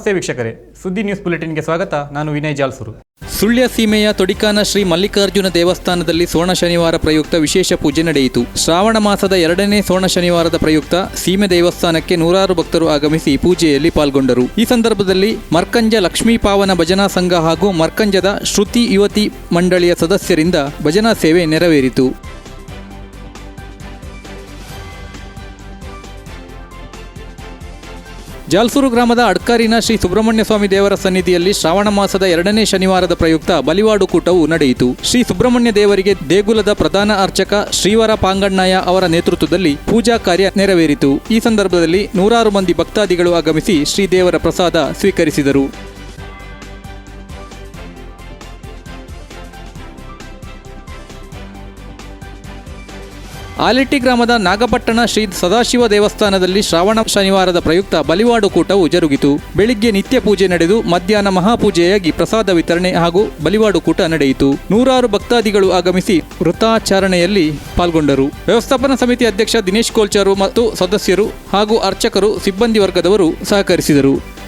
ನಮಸ್ತೆ ವೀಕ್ಷಕರೇ, ಸುದ್ದಿ ನ್ಯೂಸ್ ಬುಲೆಟಿನ್ಗೆ ಸ್ವಾಗತ, ನಾನು ವಿನಯ್ ಜಾಲ್ಸೂರು. ಸುಳ್ಯ ಸೀಮೆಯ ತೊಡಿಕಾನ ಶ್ರೀ ಮಲ್ಲಿಕಾರ್ಜುನ ದೇವಸ್ಥಾನದಲ್ಲಿ ಸೋಣ ಶನಿವಾರ ಪ್ರಯುಕ್ತ ವಿಶೇಷ ಪೂಜೆ ನಡೆಯಿತು. ಶ್ರಾವಣ ಮಾಸದ ಎರಡನೇ ಸೋಣ ಶನಿವಾರದ ಪ್ರಯುಕ್ತ ಸೀಮೆ ದೇವಸ್ಥಾನಕ್ಕೆ ನೂರಾರು ಭಕ್ತರು ಆಗಮಿಸಿ ಪೂಜೆಯಲ್ಲಿ ಪಾಲ್ಗೊಂಡರು. ಈ ಸಂದರ್ಭದಲ್ಲಿ ಮರ್ಕಂಜ ಲಕ್ಷ್ಮೀ ಪಾವನ ಭಜನಾ ಸಂಘ ಹಾಗೂ ಮರ್ಕಂಜದ ಶ್ರುತಿ ಯುವತಿ ಮಂಡಳಿಯ ಸದಸ್ಯರಿಂದ ಭಜನಾ ಸೇವೆ ನೆರವೇರಿತು. ಜಾಲ್ಸೂರು ಗ್ರಾಮದ ಅಡ್ಕಾರಿನ ಶ್ರೀ ಸುಬ್ರಹ್ಮಣ್ಯ ಸ್ವಾಮಿ ದೇವರ ಸನ್ನಿಧಿಯಲ್ಲಿ ಶ್ರಾವಣ ಮಾಸದ ಎರಡನೇ ಶನಿವಾರದ ಪ್ರಯುಕ್ತ ಬಲಿವಾಡು ಕೂಟವು ನಡೆಯಿತು. ಶ್ರೀ ಸುಬ್ರಹ್ಮಣ್ಯ ದೇವರಿಗೆ ದೇಗುಲದ ಪ್ರಧಾನ ಅರ್ಚಕ ಶ್ರೀವರ ಪಾಂಗಣ್ಣಯ್ಯ ಅವರ ನೇತೃತ್ವದಲ್ಲಿ ಪೂಜಾ ಕಾರ್ಯ ನೆರವೇರಿತು. ಈ ಸಂದರ್ಭದಲ್ಲಿ ನೂರಾರು ಮಂದಿ ಭಕ್ತಾದಿಗಳು ಆಗಮಿಸಿ ಶ್ರೀ ದೇವರ ಪ್ರಸಾದ ಸ್ವೀಕರಿಸಿದರು. ಆಲಿಟ್ಟಿ ಗ್ರಾಮದ ನಾಗಪಟ್ಟಣ ಶ್ರೀ ಸದಾಶಿವ ದೇವಸ್ಥಾನದಲ್ಲಿ ಶ್ರಾವಣ ಶನಿವಾರದ ಪ್ರಯುಕ್ತ ಬಲಿವಾಡು ಕೂಟವು ಜರುಗಿತು. ಬೆಳಿಗ್ಗೆ ನಿತ್ಯ ಪೂಜೆ ನಡೆದು ಮಧ್ಯಾಹ್ನ ಮಹಾಪೂಜೆಯಾಗಿ ಪ್ರಸಾದ ವಿತರಣೆ ಹಾಗೂ ಬಲಿವಾಡು ಕೂಟ ನಡೆಯಿತು. ನೂರಾರು ಭಕ್ತಾದಿಗಳು ಆಗಮಿಸಿ ವೃತಾಚರಣೆಯಲ್ಲಿ ಪಾಲ್ಗೊಂಡರು. ವ್ಯವಸ್ಥಾಪನಾ ಸಮಿತಿ ಅಧ್ಯಕ್ಷ ದಿನೇಶ್ ಕೋಲ್ಚಾರು ಮತ್ತು ಸದಸ್ಯರು ಹಾಗೂ ಅರ್ಚಕರು ಸಿಬ್ಬಂದಿ ವರ್ಗದವರು ಸಹಕರಿಸಿದರು.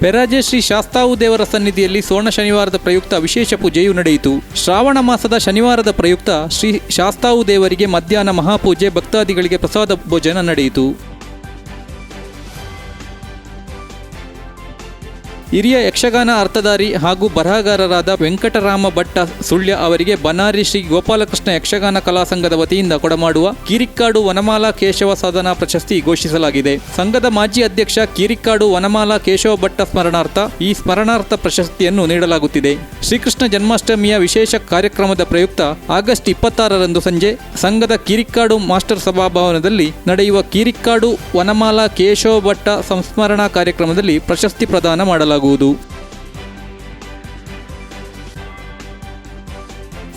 ಪೆರಾಜೆ ಶ್ರೀ ಶಾಸ್ತಾವು ದೇವರ ಸನ್ನಿಧಿಯಲ್ಲಿ ಸೋಣ ಶನಿವಾರದ ಪ್ರಯುಕ್ತ ವಿಶೇಷ ಪೂಜೆಯು ನಡೆಯಿತು. ಶ್ರಾವಣ ಮಾಸದ ಶನಿವಾರದ ಪ್ರಯುಕ್ತ ಶ್ರೀ ಶಾಸ್ತಾವು ದೇವರಿಗೆ ಮಧ್ಯಾಹ್ನ ಮಹಾಪೂಜೆ ಭಕ್ತಾದಿಗಳಿಗೆ ಪ್ರಸಾದ ಭೋಜನ ನಡೆಯಿತು. ಹಿರಿಯ ಯಕ್ಷಗಾನ ಅರ್ಥಧಾರಿ ಹಾಗೂ ಬರಹಗಾರರಾದ ವೆಂಕಟರಾಮ ಭಟ್ಟ ಸುಳ್ಯ ಅವರಿಗೆ ಬನಾರಿ ಶ್ರೀ ಗೋಪಾಲಕೃಷ್ಣ ಯಕ್ಷಗಾನ ಕಲಾ ಸಂಘದ ವತಿಯಿಂದ ಕೊಡಮಾಡುವ ಕಿರಿಕ್ಕಾಡು ವನಮಾಲಾ ಕೇಶವ ಸಾಧನಾ ಪ್ರಶಸ್ತಿ ಘೋಷಿಸಲಾಗಿದೆ. ಸಂಘದ ಮಾಜಿ ಅಧ್ಯಕ್ಷ ಕಿರಿಕ್ಕಾಡು ವನಮಾಲಾ ಕೇಶವ ಭಟ್ಟ ಸ್ಮರಣಾರ್ಥ ಈ ಸ್ಮರಣಾರ್ಥ ಪ್ರಶಸ್ತಿಯನ್ನು ನೀಡಲಾಗುತ್ತಿದೆ. ಶ್ರೀಕೃಷ್ಣ ಜನ್ಮಾಷ್ಟಮಿಯ ವಿಶೇಷ ಕಾರ್ಯಕ್ರಮದ ಪ್ರಯುಕ್ತ ಆಗಸ್ಟ್ ಇಪ್ಪತ್ತಾರರಂದು ಸಂಜೆ ಸಂಘದ ಕಿರಿಕ್ಕಾಡು ಮಾಸ್ಟರ್ ಸಭಾಭವನದಲ್ಲಿ ನಡೆಯುವ ಕಿರಿಕ್ಕಾಡು ವನಮಾಲಾ ಕೇಶವ ಭಟ್ಟ ಸಂಸ್ಮರಣಾ ಕಾರ್ಯಕ್ರಮದಲ್ಲಿ ಪ್ರಶಸ್ತಿ ಪ್ರದಾನ Lagudo.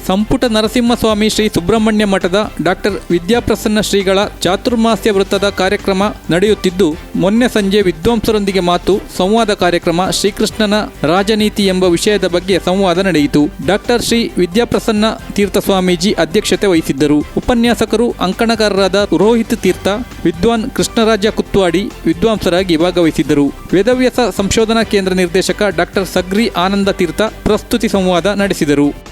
ಸಂಪುಟ ನರಸಿಂಹಸ್ವಾಮಿ ಶ್ರೀ ಸುಬ್ರಹ್ಮಣ್ಯ ಮಠದ ಡಾಕ್ಟರ್ ವಿದ್ಯಾಪ್ರಸನ್ನ ಶ್ರೀಗಳ ಚಾತುರ್ಮಾಸ್ಯ ವೃತ್ತದ ಕಾರ್ಯಕ್ರಮ ನಡೆಯುತ್ತಿದ್ದು, ಮೊನ್ನೆ ಸಂಜೆ ವಿದ್ವಾಂಸರೊಂದಿಗೆ ಮಾತು, ಸಂವಾದ ಕಾರ್ಯಕ್ರಮ ಶ್ರೀಕೃಷ್ಣನ ರಾಜನೀತಿ ಎಂಬ ವಿಷಯದ ಬಗ್ಗೆ ಸಂವಾದ ನಡೆಯಿತು. ಡಾಕ್ಟರ್ ಶ್ರೀ ವಿದ್ಯಾಪ್ರಸನ್ನ ತೀರ್ಥ ಸ್ವಾಮೀಜಿ ಅಧ್ಯಕ್ಷತೆ ವಹಿಸಿದ್ದರು. ಉಪನ್ಯಾಸಕರು ಅಂಕಣಕಾರರಾದ ರೋಹಿತ್ ತೀರ್ಥ, ವಿದ್ವಾನ್ ಕೃಷ್ಣರಾಜ ಕುತ್ವಾಡಿ ವಿದ್ವಾಂಸರಾಗಿ ಭಾಗವಹಿಸಿದ್ದರು. ವೇದವ್ಯಾಸ ಸಂಶೋಧನಾ ಕೇಂದ್ರ ನಿರ್ದೇಶಕ ಡಾಕ್ಟರ್ ಸಗ್ರಿ ಆನಂದ ತೀರ್ಥ ಪ್ರಸ್ತುತಿ ಸಂವಾದ ನಡೆಸಿದರು.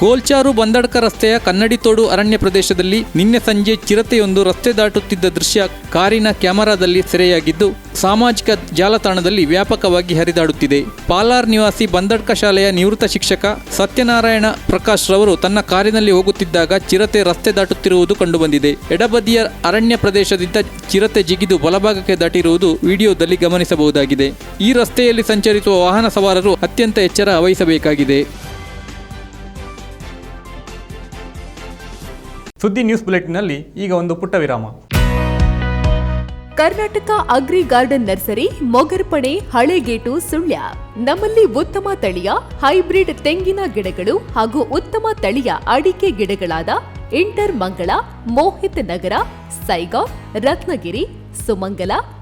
ಕೋಲ್ಚಾರು ಬಂದಡ್ಕ ರಸ್ತೆಯ ಕನ್ನಡಿತೋಡು ಅರಣ್ಯ ಪ್ರದೇಶದಲ್ಲಿ ನಿನ್ನೆ ಸಂಜೆ ಚಿರತೆಯೊಂದು ರಸ್ತೆ ದಾಟುತ್ತಿದ್ದ ದೃಶ್ಯ ಕಾರಿನ ಕ್ಯಾಮೆರಾದಲ್ಲಿ ಸೆರೆಯಾಗಿದ್ದು, ಸಾಮಾಜಿಕ ಜಾಲತಾಣದಲ್ಲಿ ವ್ಯಾಪಕವಾಗಿ ಹರಿದಾಡುತ್ತಿದೆ. ಪಾಲಾರ್ ನಿವಾಸಿ ಬಂದಡ್ಕ ಶಾಲೆಯ ನಿವೃತ್ತ ಶಿಕ್ಷಕ ಸತ್ಯನಾರಾಯಣ ಪ್ರಕಾಶ್ ರವರು ತನ್ನ ಕಾರಿನಲ್ಲಿ ಹೋಗುತ್ತಿದ್ದಾಗ ಚಿರತೆ ರಸ್ತೆ ದಾಟುತ್ತಿರುವುದು ಕಂಡುಬಂದಿದೆ. ಎಡಬದಿಯ ಅರಣ್ಯ ಪ್ರದೇಶದಿಂದ ಚಿರತೆ ಜಿಗಿದು ಬಲಭಾಗಕ್ಕೆ ದಾಟಿರುವುದು ವಿಡಿಯೋದಲ್ಲಿ ಗಮನಿಸಬಹುದಾಗಿದೆ. ಈ ರಸ್ತೆಯಲ್ಲಿ ಸಂಚರಿಸುವ ವಾಹನ ಸವಾರರು ಅತ್ಯಂತ ಎಚ್ಚರ ವಹಿಸಬೇಕಾಗಿದೆ. ಸುದ್ದಿ ನ್ಯೂಸ್ ಬುಲೆಟಿನಲ್ಲಿ ಈಗ ಒಂದು ಪುಟ್ಟ ವಿರಾಮ. Karnataka agri garden nursery Mogarpane Halegate, Sullia. ನಮ್ಮಲ್ಲಿ ಉತ್ತಮ ತಳಿಯ, ಹೈಬ್ರಿಡ್ ತೆಂಗಿನ ಗಿಡಗಳು ಹಾಗೂ ಉತ್ತಮ ತಳಿಯ ಅಡಿಕೆ ಗಿಡಗಳಾದ ಇಂಟರ್ ಮಂಗಳ, ಮೋಹಿತ್ ನಗರ ಸೈಗಾವ್ ರತ್ನಗಿರಿ, ಸುಮಂಗಲ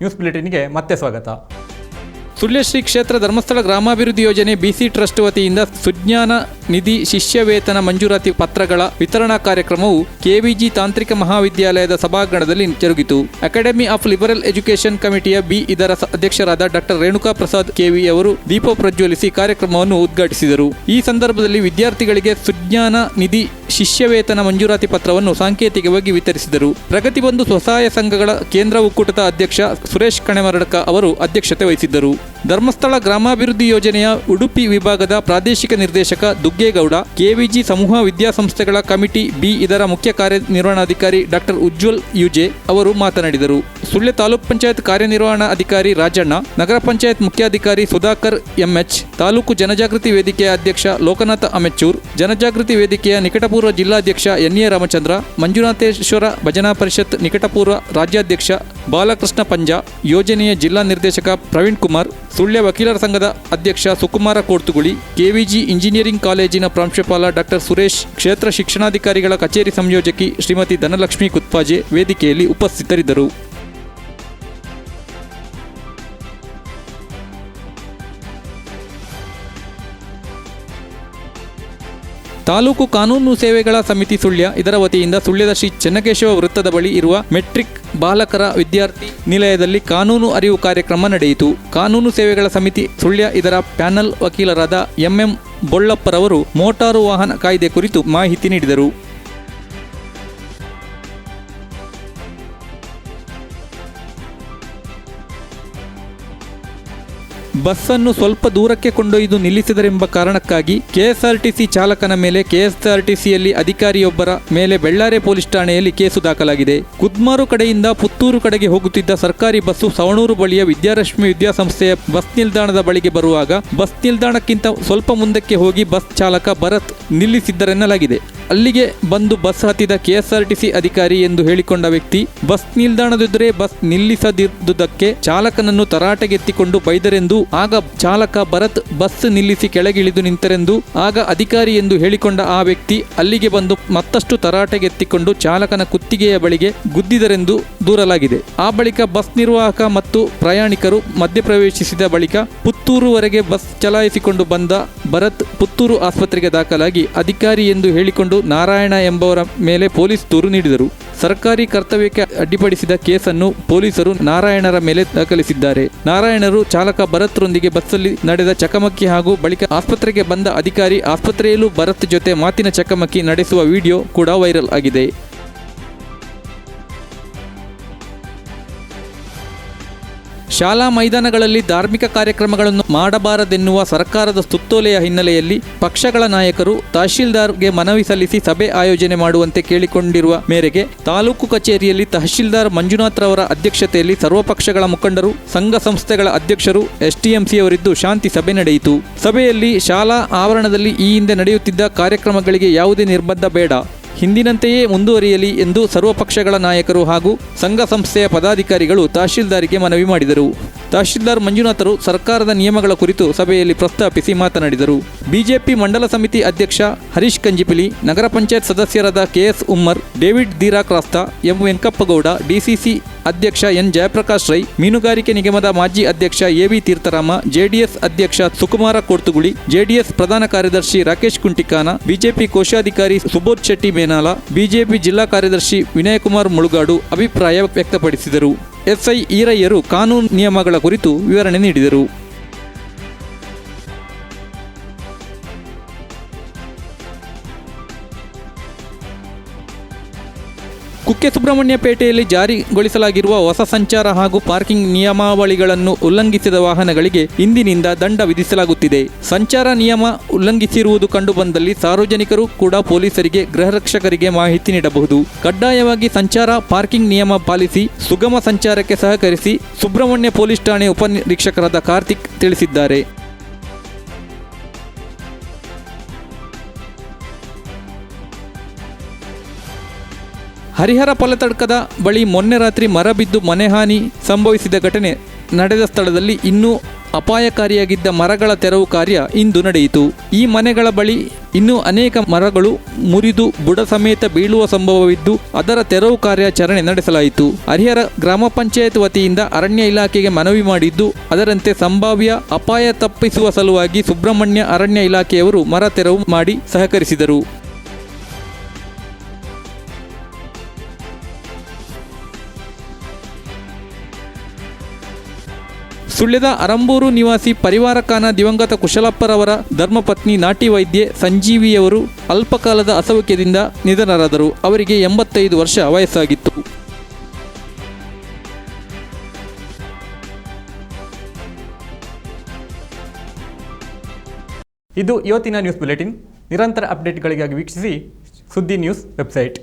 ನ್ಯೂಸ್ ಬುಲೆಟಿನ್ಗೆ ಮತ್ತೆ ಸ್ವಾಗತ. ಸುಳ್ಯ ಶ್ರೀ ಕ್ಷೇತ್ರ ಧರ್ಮಸ್ಥಳ ಗ್ರಾಮಾಭಿವೃದ್ಧಿ ಯೋಜನೆ ಬಿಸಿ ಟ್ರಸ್ಟ್ ವತಿಯಿಂದ ಸುಜ್ಞಾನ ನಿಧಿ ಶಿಷ್ಯ ವೇತನ ಮಂಜೂರಾತಿ ಪತ್ರಗಳ ವಿತರಣಾ ಕಾರ್ಯಕ್ರಮವು ಕೆವಿಜಿ ತಾಂತ್ರಿಕ ಮಹಾವಿದ್ಯಾಲಯದ ಸಭಾಂಗಣದಲ್ಲಿ ಜರುಗಿತು. ಅಕಾಡೆಮಿ ಆಫ್ ಲಿಬರಲ್ ಎಜುಕೇಷನ್ ಕಮಿಟಿಯ ಬಿ ಇದರ ಅಧ್ಯಕ್ಷರಾದ ಡಾಕ್ಟರ್ ರೇಣುಕಾ ಪ್ರಸಾದ್ ಕೆವಿ ಅವರು ದೀಪ ಪ್ರಜ್ವಲಿಸಿ ಕಾರ್ಯಕ್ರಮವನ್ನು ಉದ್ಘಾಟಿಸಿದರು. ಈ ಸಂದರ್ಭದಲ್ಲಿ ವಿದ್ಯಾರ್ಥಿಗಳಿಗೆ ಸುಜ್ಞಾನ ನಿಧಿ ಶಿಷ್ಯ ವೇತನ ಮಂಜೂರಾತಿ ಪತ್ರವನ್ನು ಸಾಂಕೇತಿಕವಾಗಿ ವಿತರಿಸಿದರು. ಪ್ರಗತಿಬಂಧು ಸ್ವಸಹಾಯ ಸಂಘಗಳ ಕೇಂದ್ರ ಒಕ್ಕೂಟದ ಅಧ್ಯಕ್ಷ ಸುರೇಶ್ ಕಣೆಮರಡ್ಕ ಅವರು ಅಧ್ಯಕ್ಷತೆ ವಹಿಸಿದ್ದರು. ಧರ್ಮಸ್ಥಳ ಗ್ರಾಮಾಭಿವೃದ್ಧಿ ಯೋಜನೆಯ ಉಡುಪಿ ವಿಭಾಗದ ಪ್ರಾದೇಶಿಕ ನಿರ್ದೇಶಕ ದುಗ್ಗೇಗೌಡ, ಕೆವಿಜಿ ಸಮೂಹ ವಿದ್ಯಾಸಂಸ್ಥೆಗಳ ಕಮಿಟಿ ಬಿ ಇದರ ಮುಖ್ಯ ಕಾರ್ಯನಿರ್ವಹಣಾಧಿಕಾರಿ ಡಾಕ್ಟರ್ ಉಜ್ವಲ್ ಯುಜೆ ಅವರು ಮಾತನಾಡಿದರು. ಸುಳ್ಯ ತಾಲೂಕ್ ಪಂಚಾಯತ್ ಕಾರ್ಯನಿರ್ವಹಣಾಧಿಕಾರಿ ರಾಜಣ್ಣ, ನಗರ ಪಂಚಾಯತ್ ಮುಖ್ಯಾಧಿಕಾರಿ ಸುಧಾಕರ್ ಎಂಎಚ್, ತಾಲೂಕು ಜನಜಾಗೃತಿ ವೇದಿಕೆಯ ಅಧ್ಯಕ್ಷ ಲೋಕನಾಥ ಅಮೆಚೂರ್, ಜನಜಾಗೃತಿ ವೇದಿಕೆಯ ನಿಕಟಪೂರ್ವ ಜಿಲ್ಲಾಧ್ಯಕ್ಷ ಎನ್ ಎ ರಾಮಚಂದ್ರ, ಮಂಜುನಾಥೇಶ್ವರ ಭಜನಾ ಪರಿಷತ್ ನಿಕಟಪೂರ್ವ ರಾಜ್ಯಾಧ್ಯಕ್ಷ ಬಾಲಕೃಷ್ಣ ಪಂಜಾ, ಯೋಜನೆಯ ಜಿಲ್ಲಾ ನಿರ್ದೇಶಕ ಪ್ರವೀಣ್ ಕುಮಾರ್, ಸುಳ್ಯ ವಕೀಲರ ಸಂಘದ ಅಧ್ಯಕ್ಷ ಸುಕುಮಾರ ಕೋರ್ತುಗುಳಿ, ಕೆವಿಜಿ ಇಂಜಿನಿಯರಿಂಗ್ ಕಾಲೇಜಿನ ಪ್ರಾಂಶುಪಾಲ ಡಾಕ್ಟರ್ ಸುರೇಶ್, ಕ್ಷೇತ್ರ ಶಿಕ್ಷಣಾಧಿಕಾರಿಗಳ ಕಚೇರಿ ಸಂಯೋಜಕಿ ಶ್ರೀಮತಿ ಧನಲಕ್ಷ್ಮಿ ಕುತ್ಪಾಜೆ ವೇದಿಕೆಯಲ್ಲಿ ಉಪಸ್ಥಿತರಿದ್ದರು. ತಾಲೂಕು ಕಾನೂನು ಸೇವೆಗಳ ಸಮಿತಿ ಸುಳ್ಯ, ಇದರ ವತಿಯಿಂದ ಸುಳ್ಯದ ಶ್ರೀ ಚೆನ್ನಕೇಶವ ವೃತ್ತದ ಬಳಿ ಇರುವ ಮೆಟ್ರಿಕ್ ಬಾಲಕರ ವಿದ್ಯಾರ್ಥಿ ನಿಲಯದಲ್ಲಿ ಕಾನೂನು ಅರಿವು ಕಾರ್ಯಕ್ರಮ ನಡೆಯಿತು. ಕಾನೂನು ಸೇವೆಗಳ ಸಮಿತಿ ಸುಳ್ಯ, ಇದರ ಪ್ಯಾನಲ್ ವಕೀಲರಾದ ಎಂಎಂ ಬೊಳ್ಳಪ್ಪರವರು ಮೋಟಾರು ವಾಹನ ಕಾಯ್ದೆ ಕುರಿತು ಮಾಹಿತಿ ನೀಡಿದರು. ಬಸ್ಸನ್ನು ಸ್ವಲ್ಪ ದೂರಕ್ಕೆ ಕೊಂಡೊಯ್ದು ನಿಲ್ಲಿಸಿದರೆಂಬ ಕಾರಣಕ್ಕಾಗಿ ಕೆಎಸ್ಆರ್ಟಿಸಿ ಚಾಲಕನ ಮೇಲೆ ಕೆಎಸ್ಆರ್ಟಿಸಿಯಲ್ಲಿ ಅಧಿಕಾರಿಯೊಬ್ಬರ ಮೇಲೆ ಬೆಳ್ಳಾರೆ ಪೊಲೀಸ್ ಠಾಣೆಯಲ್ಲಿ ಕೇಸು ದಾಖಲಾಗಿದೆ. ಕುದ್ಮಾರು ಕಡೆಯಿಂದ ಪುತ್ತೂರು ಕಡೆಗೆ ಹೋಗುತ್ತಿದ್ದ ಸರ್ಕಾರಿ ಬಸ್ಸು ಸವಣೂರು ಬಳಿಯ ವಿದ್ಯಾರಶ್ಮಿ ವಿದ್ಯಾಸಂಸ್ಥೆಯ ಬಸ್ ನಿಲ್ದಾಣದ ಬಳಿಗೆ ಬರುವಾಗ ಬಸ್ ನಿಲ್ದಾಣಕ್ಕಿಂತ ಸ್ವಲ್ಪ ಮುಂದಕ್ಕೆ ಹೋಗಿ ಬಸ್ ಚಾಲಕ ಭರತ್ ನಿಲ್ಲಿಸಿದ್ದರೆನ್ನಲಾಗಿದೆ. ಅಲ್ಲಿಗೆ ಬಂದು ಬಸ್ ಹತ್ತಿದ ಕೆಎಸ್ಆರ್ಟಿಸಿ ಅಧಿಕಾರಿ ಎಂದು ಹೇಳಿಕೊಂಡ ವ್ಯಕ್ತಿ, ಬಸ್ ನಿಲ್ದಾಣದಿದ್ದರೆ ಬಸ್ ನಿಲ್ಲಿಸದಿದ್ದುದಕ್ಕೆ ಚಾಲಕನನ್ನು ತರಾಟೆಗೆತ್ತಿಕೊಂಡು ಬೈದರೆಂದು ಆಗ ಚಾಲಕ ಭರತ್ ಬಸ್ ನಿಲ್ಲಿಸಿ ಕೆಳಗಿಳಿದು ನಿಂತರೆಂದು ಆಗ ಅಧಿಕಾರಿ ಎಂದು ಹೇಳಿಕೊಂಡ ಆ ವ್ಯಕ್ತಿ ಅಲ್ಲಿಗೆ ಬಂದು ಮತ್ತಷ್ಟು ತರಾಟೆಗೆತ್ತಿಕೊಂಡು ಚಾಲಕನ ಕುತ್ತಿಗೆಯ ಬಳಿಗೆ ಗುದ್ದಿದರೆಂದು ದೂರಲಾಗಿದೆ. ಆ ಬಳಿಕ ಬಸ್ ನಿರ್ವಾಹಕ ಮತ್ತು ಪ್ರಯಾಣಿಕರು ಮಧ್ಯಪ್ರವೇಶಿಸಿದ ಬಳಿಕ ಪುತ್ತೂರುವರೆಗೆ ಬಸ್ ಚಲಾಯಿಸಿಕೊಂಡು ಬಂದ ಭರತ್ ಪುತ್ತೂರು ಆಸ್ಪತ್ರೆಗೆ ದಾಖಲಾಗಿ ಅಧಿಕಾರಿ ಎಂದು ಹೇಳಿಕೊಂಡು ನಾರಾಯಣ ಎಂಬವರ ಮೇಲೆ ಪೊಲೀಸ್ ದೂರು ನೀಡಿದರು. ಸರ್ಕಾರಿ ಕರ್ತವ್ಯಕ್ಕೆ ಅಡ್ಡಿಪಡಿಸಿದ ಕೇಸನ್ನು ಪೊಲೀಸರು ನಾರಾಯಣರ ಮೇಲೆ ದಾಖಲಿಸಿದ್ದಾರೆ. ನಾರಾಯಣರು ಚಾಲಕ ಭರತ್ರೊಂದಿಗೆ ಬಸ್ಸಲ್ಲಿ ನಡೆದ ಚಕಮಕಿ ಹಾಗೂ ಬಳಿಕ ಆಸ್ಪತ್ರೆಗೆ ಬಂದ ಅಧಿಕಾರಿ ಆಸ್ಪತ್ರೆಯಲ್ಲೂ ಭರತ್ ಜೊತೆ ಮಾತಿನ ಚಕಮಕಿ ನಡೆಸುವ ವಿಡಿಯೋ ಕೂಡ ವೈರಲ್ ಆಗಿದೆ. ಶಾಲಾ ಮೈದಾನಗಳಲ್ಲಿ ಧಾರ್ಮಿಕ ಕಾರ್ಯಕ್ರಮಗಳನ್ನು ಮಾಡಬಾರದೆನ್ನುವ ಸರ್ಕಾರದ ಸುತ್ತೋಲೆಯ ಹಿನ್ನೆಲೆಯಲ್ಲಿ ಪಕ್ಷಗಳ ನಾಯಕರು ತಹಶೀಲ್ದಾರ್ಗೆ ಮನವಿ ಸಲ್ಲಿಸಿ ಸಭೆ ಆಯೋಜನೆ ಮಾಡುವಂತೆ ಕೇಳಿಕೊಂಡಿರುವ ಮೇರೆಗೆ ತಾಲೂಕು ಕಚೇರಿಯಲ್ಲಿ ತಹಶೀಲ್ದಾರ್ ಮಂಜುನಾಥ್ ರವರ ಅಧ್ಯಕ್ಷತೆಯಲ್ಲಿ ಸರ್ವಪಕ್ಷಗಳ ಮುಖಂಡರು, ಸಂಘ ಸಂಸ್ಥೆಗಳ ಅಧ್ಯಕ್ಷರು ಎಸ್ಟಿಎಂಸಿಯವರಿದ್ದು ಶಾಂತಿ ಸಭೆ ನಡೆಯಿತು. ಸಭೆಯಲ್ಲಿ ಶಾಲಾ ಆವರಣದಲ್ಲಿ ಈ ಹಿಂದೆ ನಡೆಯುತ್ತಿದ್ದ ಕಾರ್ಯಕ್ರಮಗಳಿಗೆ ಯಾವುದೇ ನಿರ್ಬಂಧ ಬೇಡ. ಹಿಂದಿನಂತೆಯೇ ಮುಂದುವರಿಯಲಿ ಎಂದು ಸರ್ವಪಕ್ಷಗಳ ನಾಯಕರು ಹಾಗೂ ಸಂಘ ಸಂಸ್ಥೆಯ ಪದಾಧಿಕಾರಿಗಳು ತಹಶೀಲ್ದಾರಿಗೆ ಮನವಿ ಮಾಡಿದರು. ತಹಶೀಲ್ದಾರ್ ಮಂಜುನಾಥರು ಸರ್ಕಾರದ ನಿಯಮಗಳ ಕುರಿತು ಸಭೆಯಲ್ಲಿ ಪ್ರಸ್ತಾಪಿಸಿ ಮಾತನಾಡಿದರು. ಬಿಜೆಪಿ ಮಂಡಲ ಸಮಿತಿ ಅಧ್ಯಕ್ಷ ಹರೀಶ್ ಕಂಜಿಪಿಲಿ, ನಗರ ಪಂಚಾಯತ್ ಸದಸ್ಯರಾದ KS Ummer, David Dheera Crasta M Venkappagowda, DCC ಅಧ್ಯಕ್ಷ ಎನ್ ಜಯಪ್ರಕಾಶ್ ರೈ, ಮೀನುಗಾರಿಕೆ ನಿಗಮದ ಮಾಜಿ ಅಧ್ಯಕ್ಷ ಎವಿ ತೀರ್ಥರಾಮ, ಜೆಡಿಎಸ್ ಅಧ್ಯಕ್ಷ ಸುಕುಮಾರ ಕೋರ್ತುಗುಳಿ, ಜೆಡಿಎಸ್ ಪ್ರಧಾನ ಕಾರ್ಯದರ್ಶಿ ರಾಕೇಶ್ ಕುಂಟಿಕಾನ, ಬಿಜೆಪಿ ಕೋಶಾಧಿಕಾರಿ ಸುಬೋಧ್ ಶೆಟ್ಟಿ ಮೇನಾಲ, ಬಿಜೆಪಿ ಜಿಲ್ಲಾ ಕಾರ್ಯದರ್ಶಿ ವಿನಯಕುಮಾರ್ ಮುಳುಗಾಡು ಅಭಿಪ್ರಾಯ ವ್ಯಕ್ತಪಡಿಸಿದರು. ಎಸ್ಐ ಈರಯ್ಯರು ಕಾನೂನು ನಿಯಮಗಳ ಕುರಿತು ವಿವರಣೆ ನೀಡಿದರು. ಕುಕ್ಕೆ ಸುಬ್ರಹ್ಮಣ್ಯ ಪೇಟೆಯಲ್ಲಿ ಜಾರಿಗೊಳಿಸಲಾಗಿರುವ ಹೊಸ ಸಂಚಾರ ಹಾಗೂ ಪಾರ್ಕಿಂಗ್ ನಿಯಮಾವಳಿಗಳನ್ನು ಉಲ್ಲಂಘಿಸಿದ ವಾಹನಗಳಿಗೆ ಇಂದಿನಿಂದ ದಂಡ ವಿಧಿಸಲಾಗುತ್ತಿದೆ. ಸಂಚಾರ ನಿಯಮ ಉಲ್ಲಂಘಿಸಿರುವುದು ಕಂಡುಬಂದಲ್ಲಿ ಸಾರ್ವಜನಿಕರು ಕೂಡ ಪೊಲೀಸರಿಗೆ ಗೃಹರಕ್ಷಕರಿಗೆ ಮಾಹಿತಿ ನೀಡಬಹುದು. ಕಡ್ಡಾಯವಾಗಿ ಸಂಚಾರ, ಪಾರ್ಕಿಂಗ್ ನಿಯಮ ಪಾಲಿಸಿ ಸುಗಮ ಸಂಚಾರಕ್ಕೆ ಸಹಕರಿಸಿ ಸುಬ್ರಹ್ಮಣ್ಯ ಪೊಲೀಸ್ ಠಾಣೆ ಉಪನಿರೀಕ್ಷಕರಾದ ಕಾರ್ತಿಕ್ ತಿಳಿಸಿದ್ದಾರೆ. ಹರಿಹರ ಪಲತಡ್ಕದ ಬಳಿ ಮೊನ್ನೆ ರಾತ್ರಿ ಮರ ಬಿದ್ದು ಮನೆಹಾನಿ ಸಂಭವಿಸಿದ ಘಟನೆ ನಡೆದ ಸ್ಥಳದಲ್ಲಿ ಇನ್ನೂ ಅಪಾಯಕಾರಿಯಾಗಿದ್ದ ಮರಗಳ ತೆರವು ಕಾರ್ಯ ಇಂದು ನಡೆಯಿತು. ಈ ಮನೆಗಳ ಬಳಿ ಇನ್ನೂ ಅನೇಕ ಮರಗಳು ಮುರಿದು ಬುಡ ಸಮೇತ ಬೀಳುವ ಸಂಭವವಿದ್ದು, ಅದರ ತೆರವು ಕಾರ್ಯಾಚರಣೆ ನಡೆಸಲಾಯಿತು. ಹರಿಹರ ಗ್ರಾಮ ಪಂಚಾಯತ್ ವತಿಯಿಂದ ಅರಣ್ಯ ಇಲಾಖೆಗೆ ಮನವಿ ಮಾಡಿದ್ದು, ಅದರಂತೆ ಸಂಭಾವ್ಯ ಅಪಾಯ ತಪ್ಪಿಸುವ ಸಲುವಾಗಿ ಸುಬ್ರಹ್ಮಣ್ಯ ಅರಣ್ಯ ಇಲಾಖೆಯವರು ಮರ ತೆರವು ಮಾಡಿ ಸಹಕರಿಸಿದರು. ಸುಳ್ಯದ ಅರಂಬೂರು ನಿವಾಸಿ ಪರಿವಾರ ಕಾನ ದಿವಂಗತ ಕುಶಲಪ್ಪರವರ ಧರ್ಮಪತ್ನಿ ನಾಟಿ ವೈದ್ಯೆ ಸಂಜೀವಿಯವರು ಅಲ್ಪಕಾಲದ ಅಸೌಖ್ಯದಿಂದ ನಿಧನರಾದರು. ಅವರಿಗೆ ಎಂಬತ್ತೈದು ವರ್ಷ ವಯಸ್ಸಾಗಿತ್ತು. ಇದು ಇವತ್ತಿನ ನ್ಯೂಸ್ ಬುಲೆಟಿನ್. ನಿರಂತರ ಅಪ್ಡೇಟ್ಗಳಿಗಾಗಿ ವೀಕ್ಷಿಸಿ ಸುದ್ದಿ ನ್ಯೂಸ್ ವೆಬ್ಸೈಟ್.